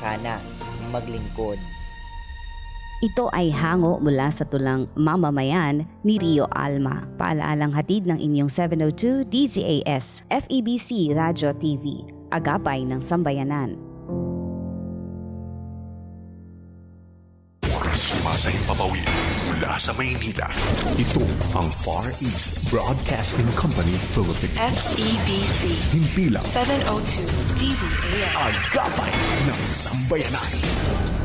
sana maglingkod. Ito ay hango mula sa tulang mamamayan ni Rio Alma. Paalaalang hatid ng inyong 702 DZAS FEBC Radio TV, agapay ng sambayanan. Sumasahing papawid mula sa Maynila. Ito ang Far East Broadcasting Company Philippines. FEBC Himpilang 702 DZAS. Agapay ng Sambayanan.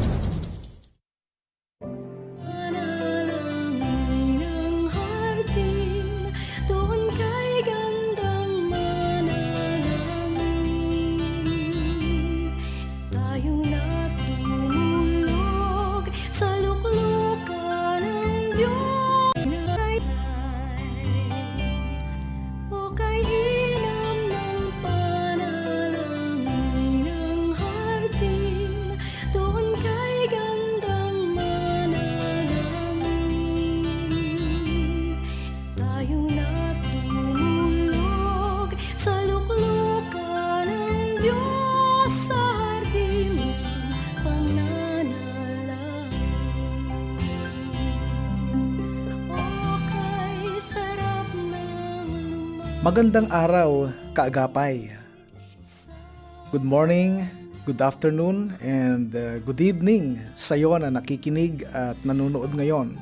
Magandang araw, kaagapay. Good morning, good afternoon, and uh, good evening sa iyo na nakikinig at nanonood ngayon.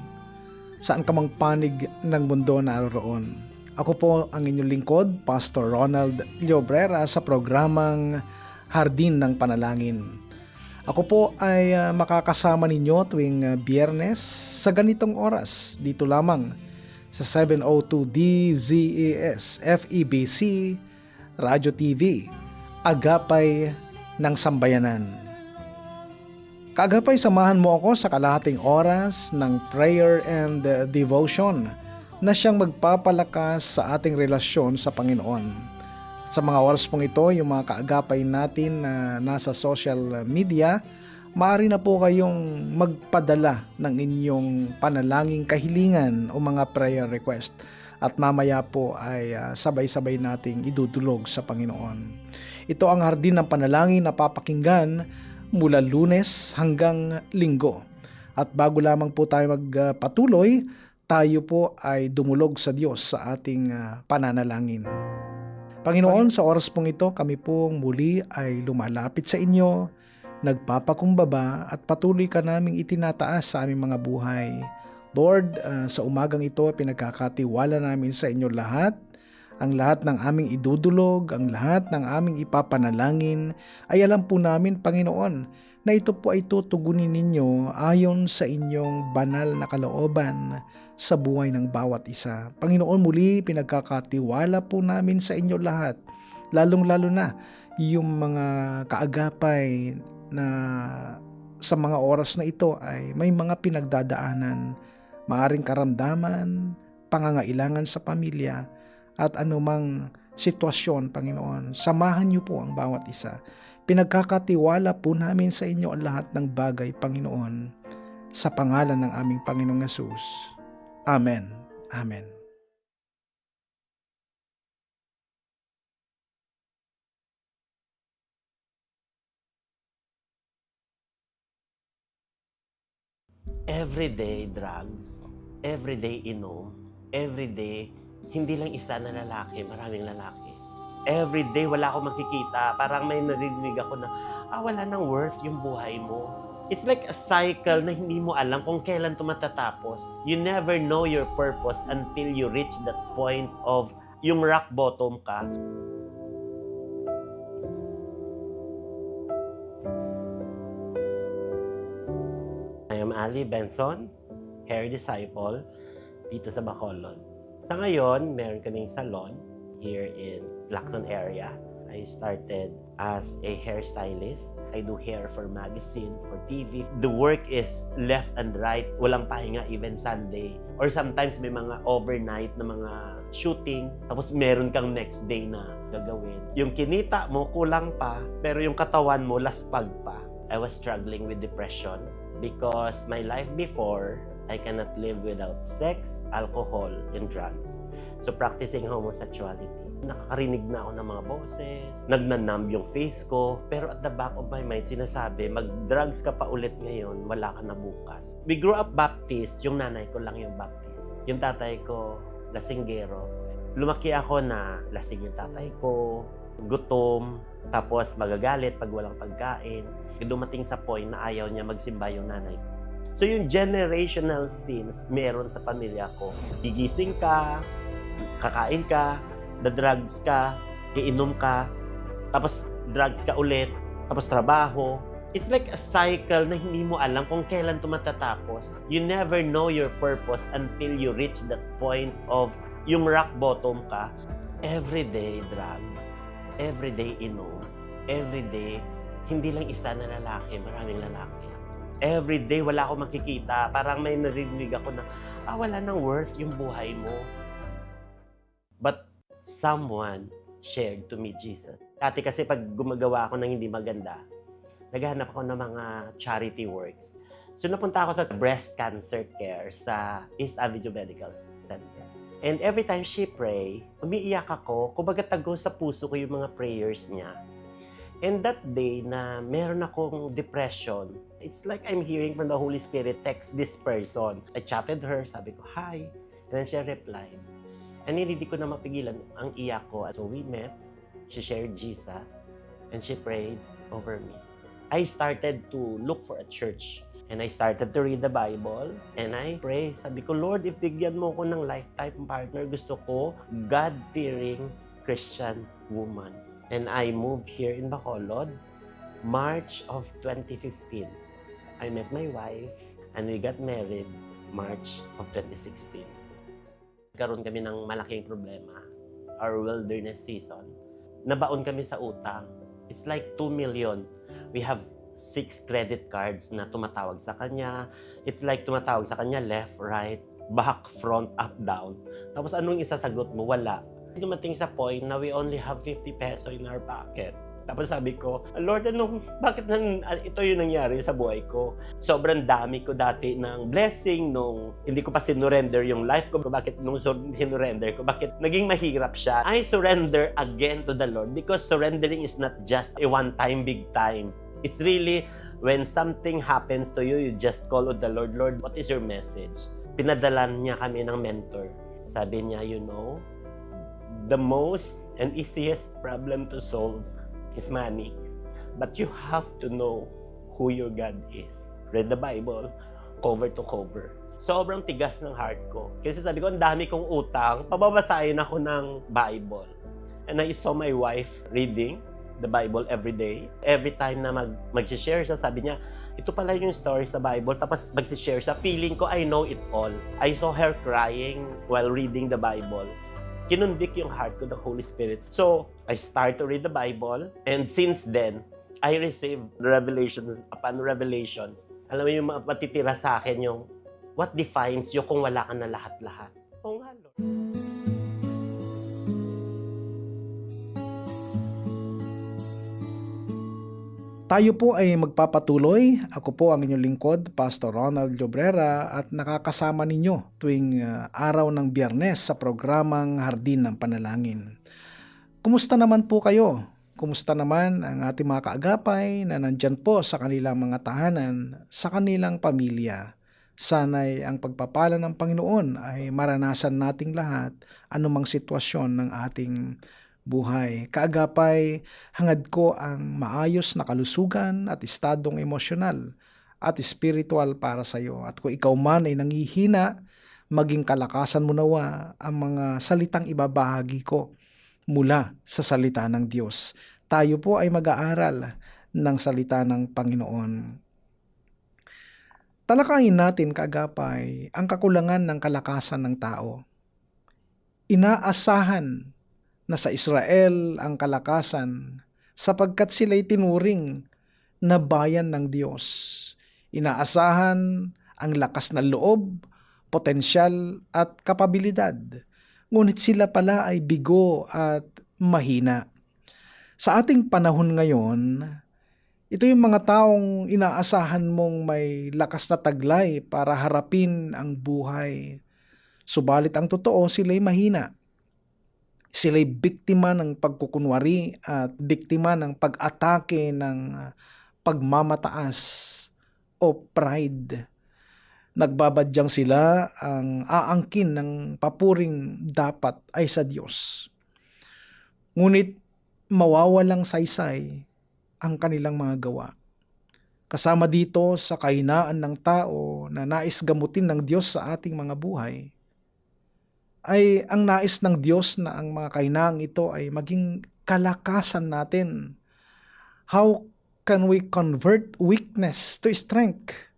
Saan ka mang panig ng mundo naroon. Ako po ang inyong lingkod, Pastor Ronald Llobrera sa programang Hardin ng Panalangin. Ako po ay uh, makakasama ninyo tuwing uh, biyernes sa ganitong oras dito lamang sa 702 DZAS FEBC Radio TV Agapay ng Sambayanan. Kaagapay samahan mo ako sa kalahating oras ng prayer and devotion na siyang magpapalakas sa ating relasyon sa Panginoon. At sa mga oras pong ito, yung mga kaagapay natin na nasa social media, maaari na po kayong magpadala ng inyong panalangin kahilingan o mga prayer request at mamaya po ay ah, sabay-sabay nating idudulog sa Panginoon. Ito ang hardin ng panalangin na papakinggan mula lunes hanggang linggo. At bago lamang po tayo magpatuloy, tayo po ay dumulog sa Diyos sa ating ah, pananalangin. Panginoon, sa oras pong ito, kami pong muli ay lumalapit sa inyo, nagpapakumbaba at patuloy ka naming itinataas sa aming mga buhay. Lord, ah, sa umagang ito, pinagkakatiwala namin sa inyo lahat. Ang lahat ng aming idudulog, ang lahat ng aming ipapanalangin, ay alam po namin, Panginoon, na ito po ay tutugunin ninyo ayon sa inyong banal na kalooban sa buhay ng bawat isa. Panginoon, muli pinagkakatiwala po namin sa inyo lahat, lalong-lalo na yung mga kaagapay na sa mga oras na ito ay may mga pinagdadaanan, maaring karamdaman, pangangailangan sa pamilya, at anumang sitwasyon, Panginoon. Samahan niyo po ang bawat isa. Pinagkakatiwala po namin sa inyo ang lahat ng bagay, Panginoon, sa pangalan ng aming Panginoong Yesus. Amen. Amen. Everyday drugs, everyday inom, everyday hindi lang isa na lalaki, maraming lalaki. Everyday wala akong makikita, parang may narinig ako na ah, wala nang worth yung buhay mo. It's like a cycle na hindi mo alam kung kailan ito matatapos. You never know your purpose until you reach that point of yung rock bottom ka. Ali Benson, hair disciple, dito sa Bacolod. Sa ngayon, meron kaming salon here in Lacson area. I started as a hairstylist. I do hair for magazine, for TV. The work is left and right. Walang pahinga even Sunday. Or sometimes may mga overnight na mga shooting. Tapos meron kang next day na gagawin. Yung kinita mo kulang pa, pero yung katawan mo laspag pa. I was struggling with depression because my life before, I cannot live without sex, alcohol, and drugs. So practicing homosexuality. Nakakarinig na ako ng mga boses, nagnanumb yung face ko, pero at the back of my mind, sinasabi, mag-drugs ka pa ulit ngayon, wala ka na bukas. We grew up Baptist, yung nanay ko lang yung Baptist. Yung tatay ko, lasinggero. Lumaki ako na lasing yung tatay ko, gutom, tapos magagalit pag walang pagkain. Dumating sa point na ayaw niya magsimba yung nanay. So yung generational sins meron sa pamilya ko. Gigising ka, kakain ka, the-drugs ka, iinom ka, tapos drugs ka ulit, tapos trabaho. It's like a cycle na hindi mo alam kung kailan ito matatapos. You never know your purpose until you reach that point of yung rock bottom ka. Everyday drugs, everyday inom, everyday, hindi lang isa na lalaki, maraming lalaki. Everyday wala akong makikita. Parang may narinig ako na, ah, wala nang worth yung buhay mo. But someone shared to me Jesus. Dati kasi pag gumagawa ako ng hindi maganda, naghahanap ako ng mga charity works. So napunta ako sa breast cancer care sa East Avenue Medical Center. And every time she pray, umiiyak ako. Kumbaga tago sa puso ko yung mga prayers niya. And that day na meron akong depression, it's like I'm hearing from the Holy Spirit, text this person. I chatted her, sabi ko, hi. And then she replied. And hindi ko na mapigilan ang iyak ko. So we met, she shared Jesus, and she prayed over me. I started to look for a church. And I started to read the Bible. And I pray. Sabi ko, Lord, if bigyan mo ko ng lifetime partner, gusto ko God-fearing Christian woman. And I moved here in Bacolod, March of 2015. I met my wife and we got married March of 2016. Karoon kami ng malaking problema, our wilderness season. Nabaon kami sa utang. It's like 2 million. We have six credit cards na tumatawag sa kanya. It's like tumatawag sa kanya left, right, back, front, up, down. Tapos anong isasagot mo? Wala. Dumating sa point na we only have 50 peso in our pocket. Tapos sabi ko, Lord, anong, bakit nan, ito yung nangyari sa buhay ko? Sobrang dami ko dati ng blessing nung hindi ko pa sinurrender yung life ko. Bakit nung sinurrender ko? Bakit naging mahirap siya? I surrender again to the Lord because surrendering is not just a one-time, big time. It's really when something happens to you, you just call on the Lord, Lord, what is your message? Pinadalan niya kami ng mentor. Sabi niya, you know, the most and easiest problem to solve is money. But you have to know who your God is. Read the Bible, cover to cover. Sobrang tigas ng heart ko. Kasi sabi ko, ang dami kong utang, pababasahin ako ng Bible. And I saw my wife reading the Bible every day. Every time na mag, mag-share siya, sabi niya, ito pala yung story sa Bible. Tapos mag-share siya, feeling ko, I know it all. I saw her crying while reading the Bible kinundik yung heart ko ng Holy Spirit. So, I start to read the Bible, and since then, I received revelations upon revelations. Alam mo yung matitira sa akin yung what defines you kung wala ka na lahat-lahat. Oo nga, Lord. Tayo po ay magpapatuloy. Ako po ang inyong lingkod, Pastor Ronald Llobrera at nakakasama ninyo tuwing uh, araw ng biyernes sa programang Hardin ng Panalangin. Kumusta naman po kayo? Kumusta naman ang ating mga kaagapay na nandyan po sa kanilang mga tahanan, sa kanilang pamilya? Sana'y ang pagpapala ng Panginoon ay maranasan nating lahat anumang sitwasyon ng ating buhay. Kaagapay, hangad ko ang maayos na kalusugan at estadong emosyonal at spiritual para sa iyo. At kung ikaw man ay nangihina, maging kalakasan mo nawa ang mga salitang ibabahagi ko mula sa salita ng Diyos. Tayo po ay mag-aaral ng salita ng Panginoon. Talakayin natin kaagapay ang kakulangan ng kalakasan ng tao. Inaasahan na sa Israel ang kalakasan sapagkat sila'y tinuring na bayan ng Diyos. Inaasahan ang lakas ng loob, potensyal at kapabilidad. Ngunit sila pala ay bigo at mahina. Sa ating panahon ngayon, ito yung mga taong inaasahan mong may lakas na taglay para harapin ang buhay. Subalit ang totoo, sila'y mahina Sila'y biktima ng pagkukunwari at biktima ng pag-atake ng ah, pagmamataas o pride. Nagbabadyang sila ang aangkin ng papuring dapat ay sa Diyos. Ngunit mawawalang saysay ang kanilang mga gawa. Kasama dito sa kahinaan ng tao na nais gamutin ng Diyos sa ating mga buhay, ay ang nais ng Diyos na ang mga kahinaang ito ay maging kalakasan natin. How can we convert weakness to strength?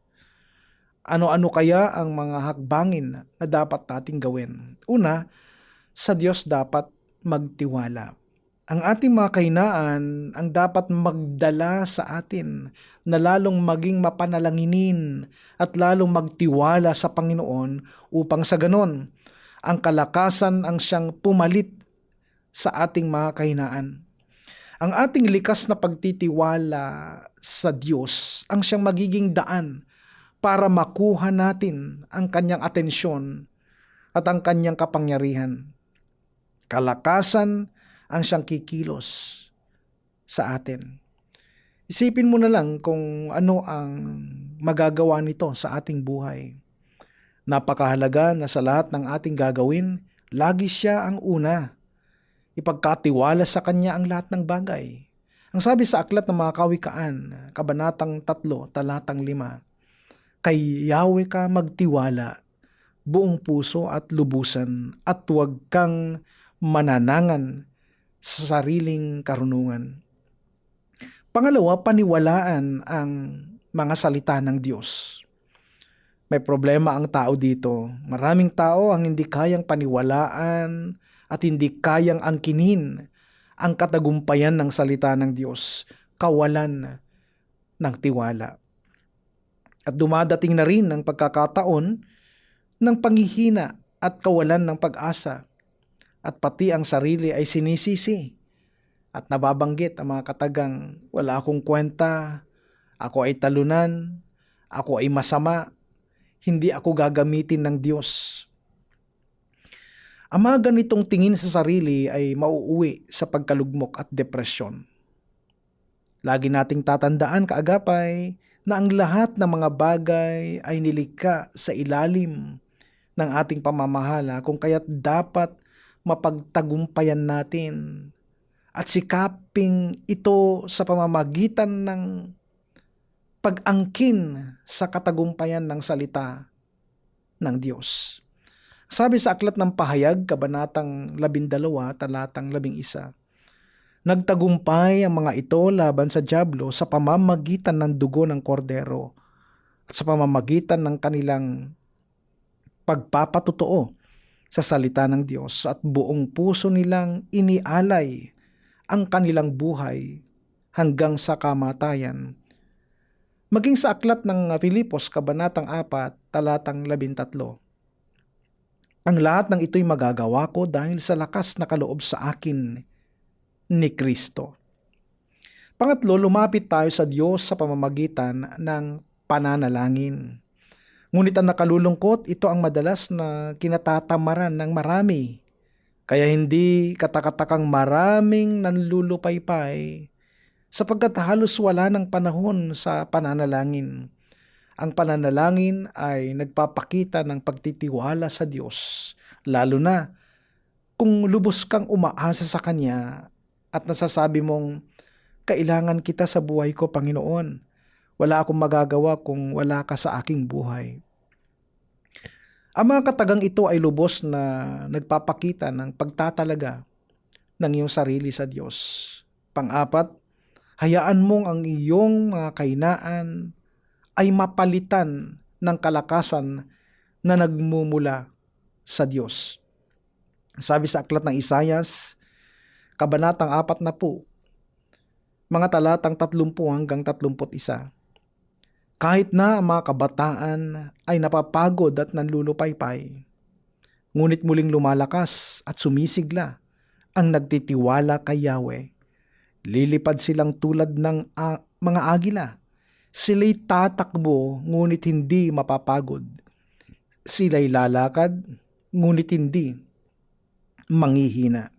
Ano-ano kaya ang mga hakbangin na dapat nating gawin? Una, sa Diyos dapat magtiwala. Ang ating mga kahinaan ang dapat magdala sa atin na lalong maging mapanalanginin at lalong magtiwala sa Panginoon upang sa ganon ang kalakasan ang siyang pumalit sa ating mga kahinaan. Ang ating likas na pagtitiwala sa Diyos ang siyang magiging daan para makuha natin ang kanyang atensyon at ang kanyang kapangyarihan. Kalakasan ang siyang kikilos sa atin. Isipin mo na lang kung ano ang magagawa nito sa ating buhay. Napakahalaga na sa lahat ng ating gagawin, lagi siya ang una. Ipagkatiwala sa Kanya ang lahat ng bagay. Ang sabi sa Aklat ng mga Kawikaan, Kabanatang 3, Talatang 5, Kay Yahweh ka magtiwala, buong puso at lubusan, at huwag kang mananangan sa sariling karunungan. Pangalawa, paniwalaan ang mga salita ng Diyos. May problema ang tao dito. Maraming tao ang hindi kayang paniwalaan at hindi kayang angkinin ang katagumpayan ng salita ng Diyos. Kawalan ng tiwala. At dumadating na rin ang pagkakataon ng panghihina at kawalan ng pag-asa at pati ang sarili ay sinisisi at nababanggit ang mga katagang wala akong kwenta, ako ay talunan, ako ay masama, hindi ako gagamitin ng Diyos. Ang mga ganitong tingin sa sarili ay mauuwi sa pagkalugmok at depresyon. Lagi nating tatandaan kaagapay na ang lahat ng mga bagay ay nilikha sa ilalim ng ating pamamahala kung kaya't dapat mapagtagumpayan natin at sikaping ito sa pamamagitan ng pag-angkin sa katagumpayan ng salita ng Diyos. Sabi sa Aklat ng Pahayag, Kabanatang 12, Talatang 11, Nagtagumpay ang mga ito laban sa Diablo sa pamamagitan ng dugo ng kordero at sa pamamagitan ng kanilang pagpapatotoo sa salita ng Diyos at buong puso nilang inialay ang kanilang buhay hanggang sa kamatayan. Maging sa aklat ng Filipos, Kabanatang 4, Talatang 13. Ang lahat ng ito'y magagawa ko dahil sa lakas na kaloob sa akin ni Kristo. Pangatlo, lumapit tayo sa Diyos sa pamamagitan ng pananalangin. Ngunit ang nakalulungkot, ito ang madalas na kinatatamaran ng marami. Kaya hindi katakatakang maraming nanlulupaypay sapagkat halos wala ng panahon sa pananalangin. Ang pananalangin ay nagpapakita ng pagtitiwala sa Diyos, lalo na kung lubos kang umaasa sa Kanya at nasasabi mong, kailangan kita sa buhay ko, Panginoon. Wala akong magagawa kung wala ka sa aking buhay. Ang mga katagang ito ay lubos na nagpapakita ng pagtatalaga ng iyong sarili sa Diyos. Pang-apat, hayaan mong ang iyong mga kainaan ay mapalitan ng kalakasan na nagmumula sa Diyos. Sabi sa aklat ng Isayas, Kabanatang 4 na po, mga talatang 30 hanggang 31. Kahit na ang mga kabataan ay napapagod at nanlulupaypay, ngunit muling lumalakas at sumisigla ang nagtitiwala kay Yahweh. Lilipad silang tulad ng a- mga agila. Sila'y tatakbo ngunit hindi mapapagod. Sila'y lalakad ngunit hindi manghihina.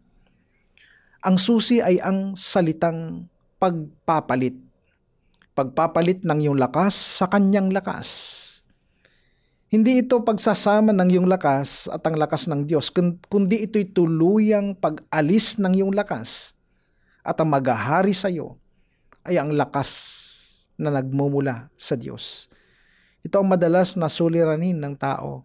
Ang susi ay ang salitang pagpapalit. Pagpapalit ng iyong lakas sa kanyang lakas. Hindi ito pagsasama ng iyong lakas at ang lakas ng Diyos, kun- kundi ito'y tuluyang pag-alis ng iyong lakas at ang maghahari sa iyo ay ang lakas na nagmumula sa Diyos. Ito ang madalas na suliranin ng tao.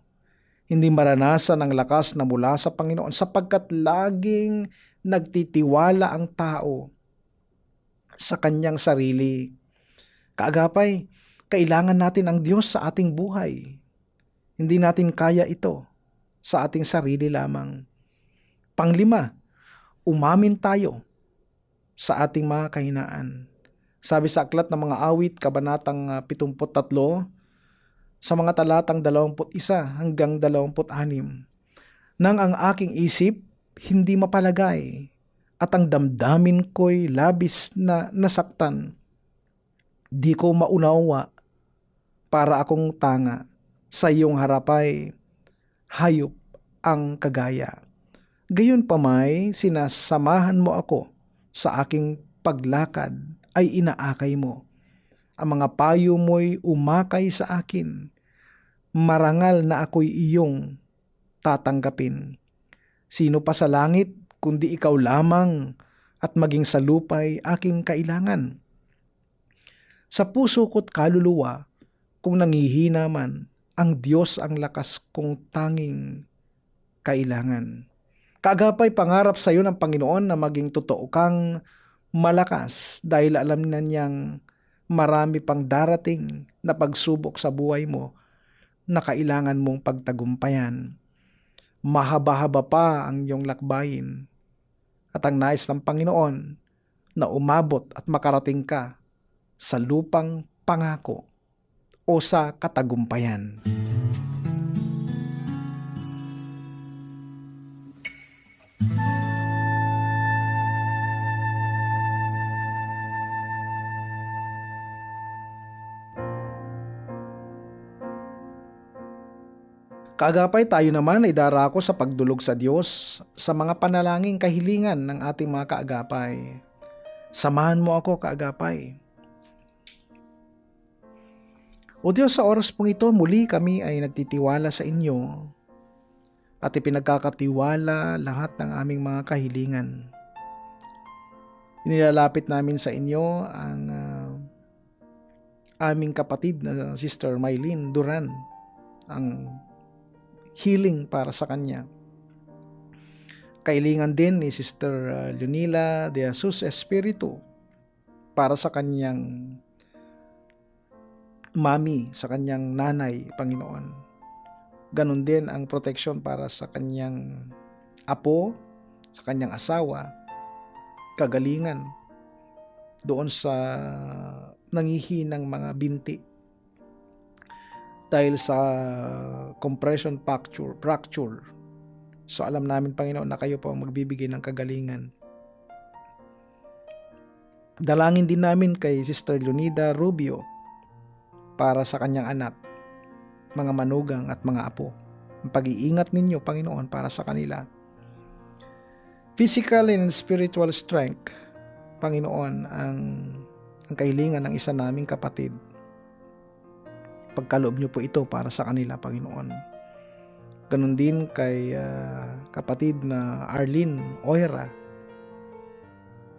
Hindi maranasan ang lakas na mula sa Panginoon sapagkat laging nagtitiwala ang tao sa kanyang sarili. Kaagapay, kailangan natin ang Diyos sa ating buhay. Hindi natin kaya ito sa ating sarili lamang. Panglima, umamin tayo sa ating mga kahinaan. Sabi sa aklat ng mga awit, kabanatang ah, 73, sa mga talatang 21 hanggang 26, nang ang aking isip hindi mapalagay at ang damdamin ko'y labis na nasaktan. Di ko maunawa para akong tanga sa iyong harapay, hayop ang kagaya. Gayon pa may sinasamahan mo ako sa aking paglakad ay inaakay mo. Ang mga payo mo'y umakay sa akin. Marangal na ako'y iyong tatanggapin. Sino pa sa langit kundi ikaw lamang at maging sa lupa'y aking kailangan. Sa puso ko't kaluluwa, kung nangihina man, ang Diyos ang lakas kong tanging kailangan. Kaagapay pangarap sa iyo ng Panginoon na maging totoo kang malakas dahil alam na niyang marami pang darating na pagsubok sa buhay mo na kailangan mong pagtagumpayan. Mahaba-haba pa ang iyong lakbayin at ang nais ng Panginoon na umabot at makarating ka sa lupang pangako o sa katagumpayan. Kaagapay tayo naman ay darako sa pagdulog sa Diyos sa mga panalangin kahilingan ng ating mga kaagapay. Samahan mo ako kaagapay. O Diyos, sa oras pong ito, muli kami ay nagtitiwala sa inyo at ipinagkakatiwala lahat ng aming mga kahilingan. Inilalapit namin sa inyo ang ah, aming kapatid na Sister Mylene Duran, ang healing para sa kanya. Kailingan din ni Sister Lunila de Jesus Espiritu para sa kanyang mami, sa kanyang nanay, Panginoon. Ganon din ang protection para sa kanyang apo, sa kanyang asawa, kagalingan doon sa nangihinang mga binti dahil sa compression fracture, fracture. So alam namin Panginoon na kayo po ang magbibigay ng kagalingan. Dalangin din namin kay Sister Leonida Rubio para sa kanyang anak, mga manugang at mga apo. Ang pag-iingat ninyo, Panginoon, para sa kanila. Physical and spiritual strength, Panginoon, ang, ang kahilingan ng isa naming kapatid pagkaloob niyo po ito para sa kanila, Panginoon. Ganon din kay uh, kapatid na Arlene Oira.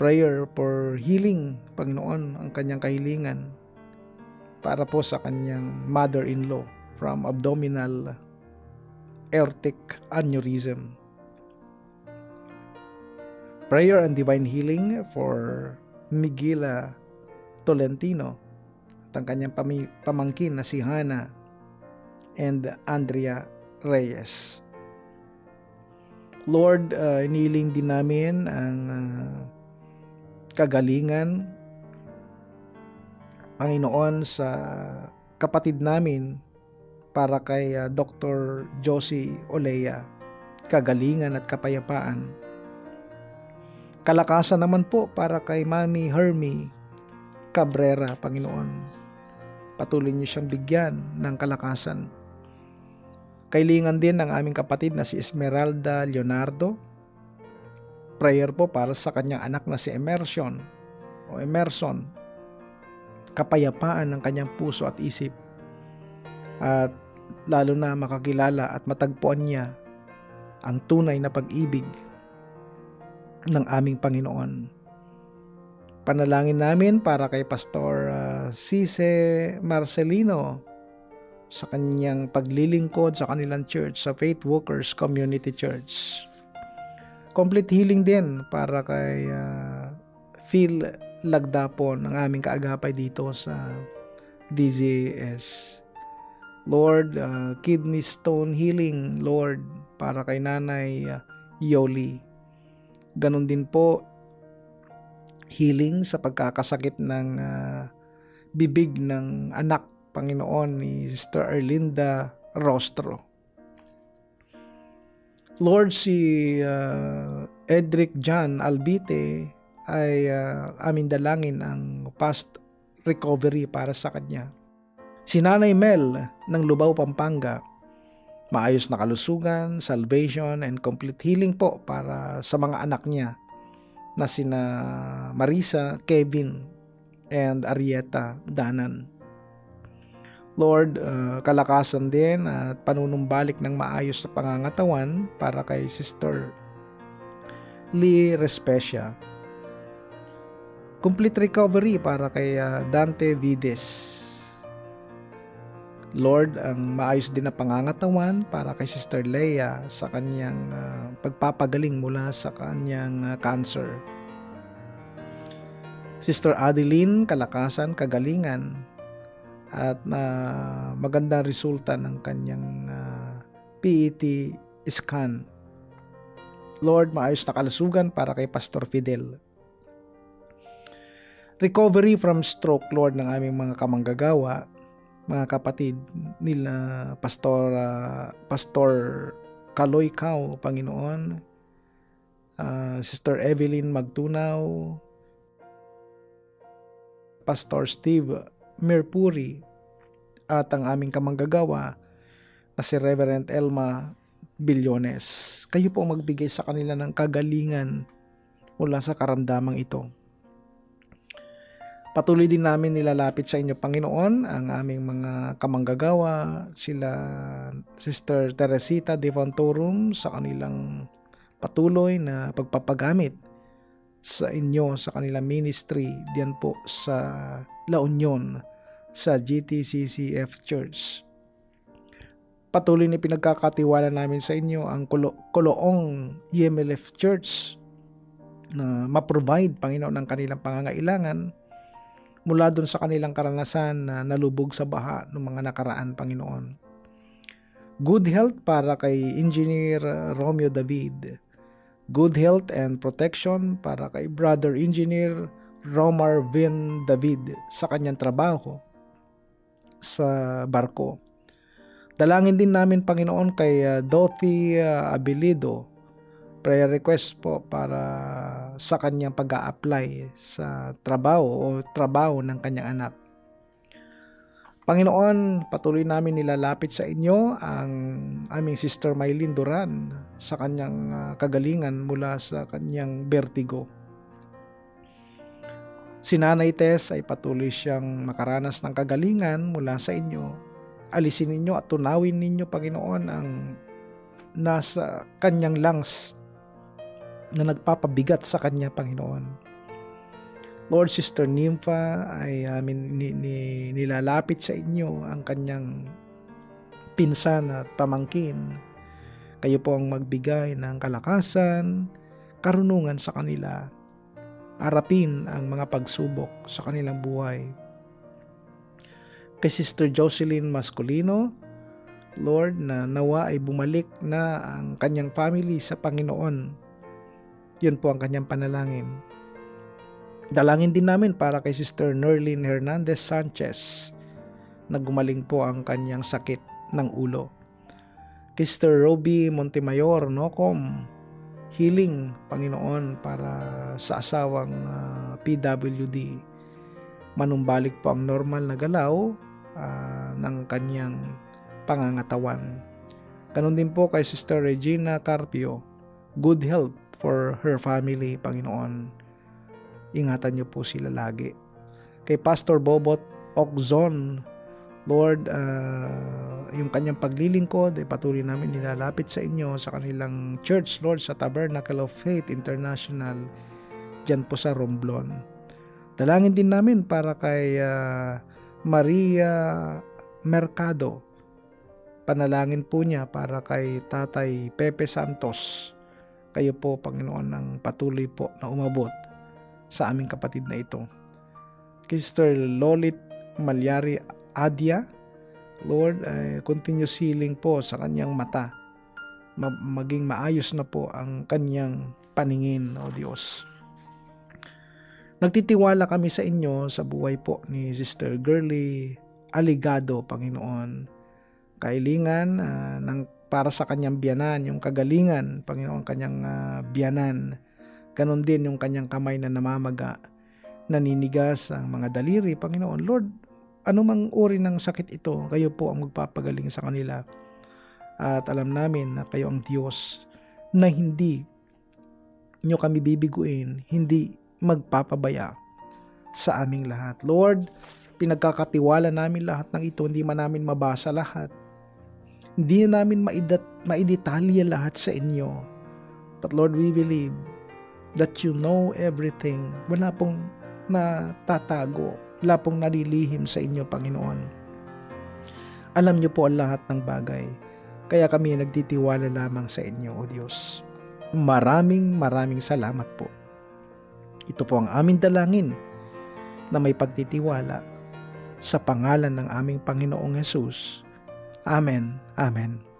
Prayer for healing, Panginoon, ang kanyang kahilingan para po sa kanyang mother-in-law from abdominal aortic aneurysm. Prayer and divine healing for Miguela Tolentino at ang kanyang pamangkin na si Hana and Andrea Reyes. Lord, uh, iniling din namin ang uh, kagalingan, Panginoon, sa kapatid namin para kay uh, Dr. Josie Olea, kagalingan at kapayapaan. Kalakasan naman po para kay Mami Hermie Cabrera, Panginoon patuloy niyo siyang bigyan ng kalakasan. Kailingan din ng aming kapatid na si Esmeralda Leonardo prayer po para sa kanyang anak na si Emerson o Emerson. Kapayapaan ng kanyang puso at isip. At lalo na makakilala at matagpuan niya ang tunay na pag-ibig ng aming Panginoon. Panalangin namin para kay Pastor uh, Cise Marcelino sa kanyang paglilingkod sa kanilang church, sa Faith Walkers Community Church. Complete healing din para kay uh, Phil Lagdapon, ang aming kaagapay dito sa DZS. Lord, uh, kidney stone healing, Lord, para kay Nanay uh, Yoli. Ganon din po, healing sa pagkakasakit ng uh, bibig ng anak, Panginoon, ni Sister Erlinda Rostro. Lord, si uh, Edric John Albite ay uh, aming dalangin ang fast recovery para sa kanya. Si Nanay Mel ng Lubao, Pampanga, maayos na kalusugan, salvation, and complete healing po para sa mga anak niya na sina Marisa, Kevin, and Arieta Danan. Lord, uh, kalakasan din at panunumbalik ng maayos sa pangangatawan para kay Sister Lee Respecia. Complete recovery para kay uh, Dante Vides. Lord, ang maayos din na pangangatawan para kay Sister Leia sa kanyang uh, pagpapagaling mula sa kanyang uh, cancer. Sister Adeline, kalakasan, kagalingan at na uh, magandang resulta ng kanyang uh, PET scan. Lord, maayos na kalusugan para kay Pastor Fidel. Recovery from stroke, Lord, ng aming mga kamanggagawa, mga kapatid nila Pastor uh, Pastor Kaloy Kao, Panginoon, uh, Sister Evelyn Magtunaw, Pastor Steve Merpuri, at ang aming kamanggagawa na si Reverend Elma Bilyones. Kayo po magbigay sa kanila ng kagalingan mula sa karamdamang ito. Patuloy din namin nilalapit sa inyo, Panginoon, ang aming mga kamanggagawa, sila Sister Teresita Devantorum sa kanilang patuloy na pagpapagamit sa inyo sa kanilang ministry diyan po sa La Union sa GTCCF Church. Patuloy na pinagkakatiwala namin sa inyo ang Kulo- Kuloong EMLF Church na ma-provide, Panginoon, ng kanilang pangangailangan mula doon sa kanilang karanasan na nalubog sa baha ng mga nakaraan, Panginoon. Good health para kay Engineer Romeo David. Good health and protection para kay Brother Engineer Romar Vin David sa kanyang trabaho sa barko. Dalangin din namin Panginoon kay uh, Dorothy uh, Abilido prayer request po para sa kanyang pag apply sa trabaho o trabaho ng kanyang anak. Panginoon, patuloy namin nilalapit sa inyo ang aming sister Maylin Duran sa kanyang uh, kagalingan mula sa kanyang vertigo. Si Nanay Tess ay patuloy siyang makaranas ng kagalingan mula sa inyo. Alisin ninyo at tunawin ninyo, Panginoon, ang nasa kanyang lungs na nagpapabigat sa kanya, Panginoon. Lord, Sister Nympha, ay amin ni, ni, nilalapit sa inyo ang kanyang pinsan at pamangkin. Kayo po ang magbigay ng kalakasan, karunungan sa kanila harapin ang mga pagsubok sa kanilang buhay. Kay Sister Jocelyn Mascolino, Lord, na nawa ay bumalik na ang kanyang family sa Panginoon. Yun po ang kanyang panalangin. Dalangin din namin para kay Sister Nerlin Hernandez Sanchez na gumaling po ang kanyang sakit ng ulo. Sister Roby Montemayor Nocom, healing, Panginoon, para sa asawang uh, PWD. Manumbalik po ang normal na galaw uh, ng kanyang pangangatawan. Ganon din po kay Sister Regina Carpio, good health for her family, Panginoon. Ingatan niyo po sila lagi. Kay Pastor Bobot Okzon, Lord, ah, yung kanyang paglilingkod, ay patuloy namin nilalapit sa inyo sa kanilang church, Lord, sa Tabernacle of Faith International, dyan po sa Romblon. Dalangin din namin para kay ah, Maria Mercado. Panalangin po niya para kay Tatay Pepe Santos. Kayo po, Panginoon, ng patuloy po na umabot sa aming kapatid na ito. Sister Lolit Malyari Adia, Lord, eh, continuous healing po sa kanyang mata. Ma- maging maayos na po ang kanyang paningin, O Diyos. Nagtitiwala kami sa inyo sa buhay po ni Sister Girly Aligado, Panginoon. Kailingan ah, ng para sa kanyang biyanan, yung kagalingan, Panginoon, kanyang ah, biyanan. Ganon din yung kanyang kamay na namamaga, naninigas ang mga daliri, Panginoon. Lord, anumang uri ng sakit ito, kayo po ang magpapagaling sa kanila. At alam namin na kayo ang Diyos na hindi nyo kami bibiguin, hindi magpapabaya sa aming lahat. Lord, pinagkakatiwala namin lahat ng ito, hindi man namin mabasa lahat. Hindi namin maidat, maidetalya lahat sa inyo. But Lord, we believe that you know everything. Wala pong natatago, wala pong nalilihim sa inyo, Panginoon. Alam niyo po ang lahat ng bagay. Kaya kami nagtitiwala lamang sa inyo, O Diyos. Maraming maraming salamat po. Ito po ang aming dalangin na may pagtitiwala sa pangalan ng aming Panginoong Yesus. Amen. Amen.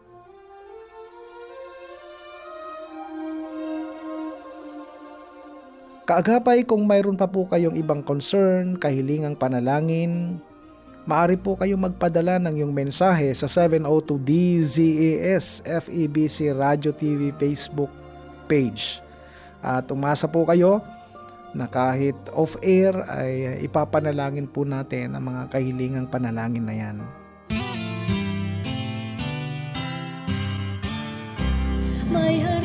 Kaagapay kung mayroon pa po kayong ibang concern, kahilingang panalangin, maaari po kayong magpadala ng yung mensahe sa 702 DZAS FEBC Radio TV Facebook page. At umasa po kayo na kahit off-air ay ipapanalangin po natin ang mga kahilingang panalangin na yan. May harding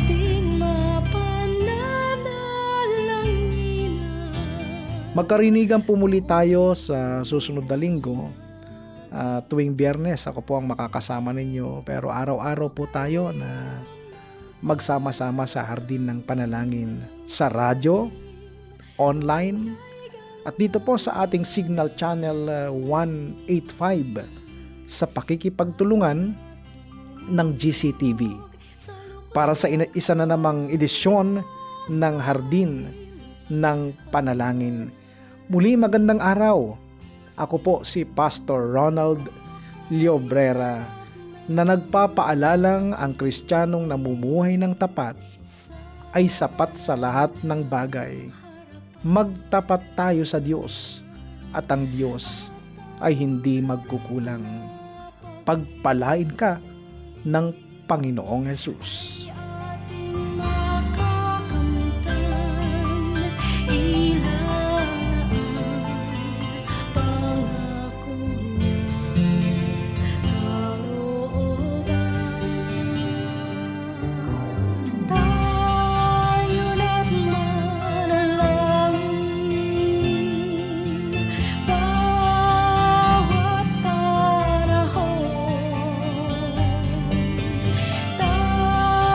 Magkarinigan po muli tayo sa susunod na linggo. Ah, tuwing biyernes, ako po ang makakasama ninyo. Pero araw-araw po tayo na magsama-sama sa hardin ng panalangin sa radyo, online, at dito po sa ating signal channel ah, 185 sa pakikipagtulungan ng GCTV para sa isa na namang edisyon ng Hardin ng Panalangin. Muli magandang araw. Ako po si Pastor Ronald Liobrera na nagpapaalalang ang Kristiyanong namumuhay ng tapat ay sapat sa lahat ng bagay. Magtapat tayo sa Diyos at ang Diyos ay hindi magkukulang. Pagpalain ka ng Panginoong Yesus.